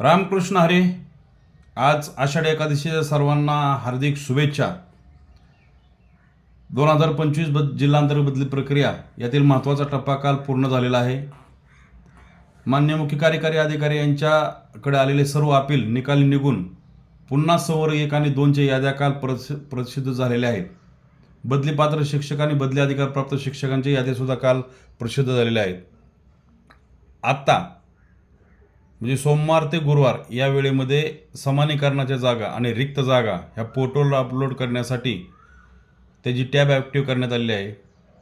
रामकृष्ण हरे आज आषाढी एकादशीच्या सर्वांना हार्दिक शुभेच्छा. दोन हजार पंचवीस बद जिल्हांतर्गत बदली प्रक्रिया यातील महत्त्वाचा टप्पा काल पूर्ण झालेला आहे. मान्य मुख्य कार्यकारी अधिकारी यांच्याकडे आलेले सर्व अपील निकाली निघून पुन्हा सवर एक आणि दोनच्या याद्या काल प्रसि प्रसिद्ध झालेल्या आहेत. बदली पात्र शिक्षक आणि बदली अधिकार प्राप्त शिक्षकांच्या याद्यासुद्धा काल प्रसिद्ध झालेल्या आहेत. आत्ता म्हणजे सोमवार ते गुरुवार या वेळेमध्ये समानीकरणाच्या जागा आणि रिक्त जागा ह्या पोर्टलला अपलोड करण्यासाठी त्याची टॅब ॲक्टिव्ह करण्यात आलेली आहे.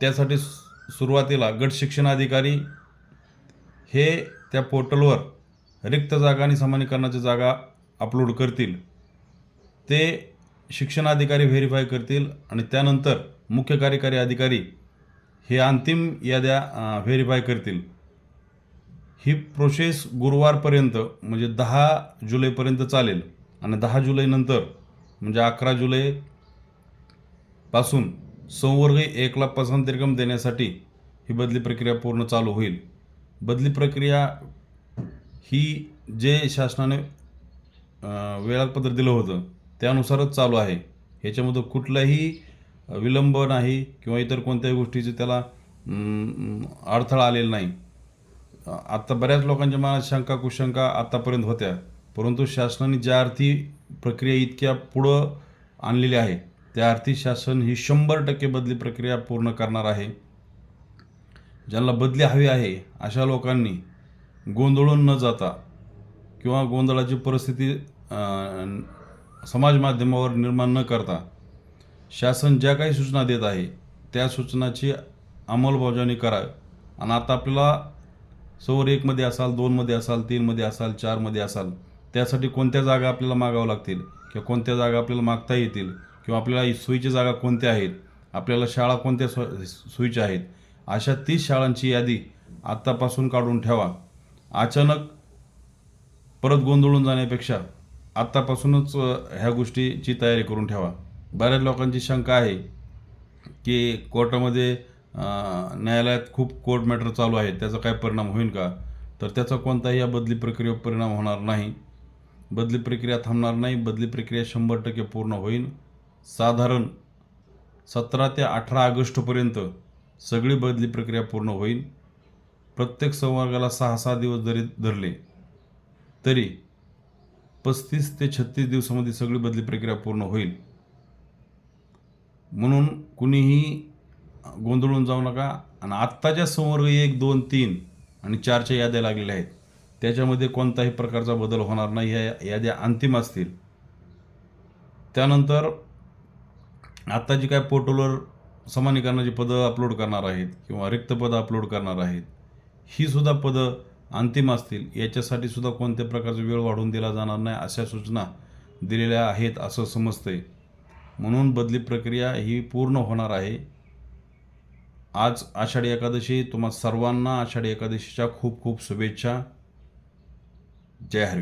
त्यासाठी सु- सुरुवातीला गट शिक्षणाधिकारी हे त्या पोर्टलवर रिक्त जागा आणि समानीकरणाच्या जागा अपलोड करतील. ते शिक्षणाधिकारी व्हेरीफाय करतील आणि त्यानंतर मुख्य कार्यकारी अधिकारी हे अंतिम याद्या व्हेरीफाय करतील. ही प्रोसेस गुरुवारपर्यंत म्हणजे दहा जुलैपर्यंत चालेल. आणि दहा जुलैनंतर म्हणजे अकरा जुलै पासून संवर्ग एकला पसंतीरकम देण्यासाठी ही बदली प्रक्रिया पूर्ण चालू होईल. बदली प्रक्रिया ही जे शासनाने वेळापत्र दिलं होतं त्यानुसारच चालू आहे. ह्याच्यामध्ये कुठलाही विलंब नाही किंवा इतर कोणत्याही गोष्टीचे त्याला अडथळा आलेला नाही. आता बऱ्याच लोकांच्या मनात शंका कुशंका आतापर्यंत होत्या. परंतु शासनाने ज्या अर्थी प्रक्रिया इतक्या पुढं आणलेली आहे त्या अर्थी शासन ही शंभर टक्के बदली प्रक्रिया पूर्ण करणार आहे. ज्यांना बदली हवी आहे अशा लोकांनी गोंधळून न जाता किंवा गोंधळाची परिस्थिती समाज माध्यमावर निर्माण न करता शासन ज्या काही सूचना देत आहे त्या सूचनाची अंमलबजावणी करा. आणि आता आपल्याला सवर एकमध्ये असाल दोनमध्ये असाल तीनमध्ये असाल चारमध्ये असाल त्यासाठी कोणत्या जागा आपल्याला मागावं लागतील? किंवा कोणत्या जागा आपल्याला मागता येतील? किंवा आपल्याला सोयीच्या जागा कोणत्या आहेत? आपल्याला शाळा कोणत्या सो सोयीच्या आहेत? अशा तीस शाळांची यादी आत्तापासून काढून ठेवा. अचानक परत गोंधळून जाण्यापेक्षा आत्तापासूनच ह्या गोष्टीची तयारी करून ठेवा. बऱ्याच लोकांची शंका आहे की कोर्टामध्ये न्यायालयात खूप कोर्ट मॅटर चालू आहे त्याचा काय परिणाम होईल का? तर त्याचा कोणताही या बदली प्रक्रियेवर परिणाम होणार नाही. बदली प्रक्रिया थांबणार नाही बदली प्रक्रिया शंभर टक्के पूर्ण होईल. साधारण सतरा ते अठरा ऑगस्टपर्यंत सगळी बदली प्रक्रिया पूर्ण होईल. प्रत्येक संवर्गाला सहा सहा दिवस जरी धरले तरी पस्तीस ते छत्तीस दिवसामध्ये सगळी बदली प्रक्रिया पूर्ण होईल. म्हणून कुणीही गोंधळून जाऊ नका. आणि आत्ताच्या समोर एक दोन तीन आणि चारच्या याद्या लागलेल्या आहेत. त्याच्यामध्ये कोणताही प्रकारचा बदल होणार नाही. ह्या याद्या अंतिम असतील. त्यानंतर आत्ता जी काय पोर्टलवर समानीकरणाची पदं अपलोड करणार आहेत किंवा रिक्त पदं अपलोड करणार आहेत ही सुद्धा पदं अंतिम असतील. याच्यासाठी सुद्धा कोणत्या प्रकारचा वेळ वाढवून दिला जाणार नाही अशा सूचना दिलेल्या आहेत असं समजतंय. म्हणून बदली प्रक्रिया ही पूर्ण होणार आहे. आज आषाढी एकादशी तुम्हा सर्वांना आषाढी एकादशीच्या खूप खूप शुभेच्छा. जय हर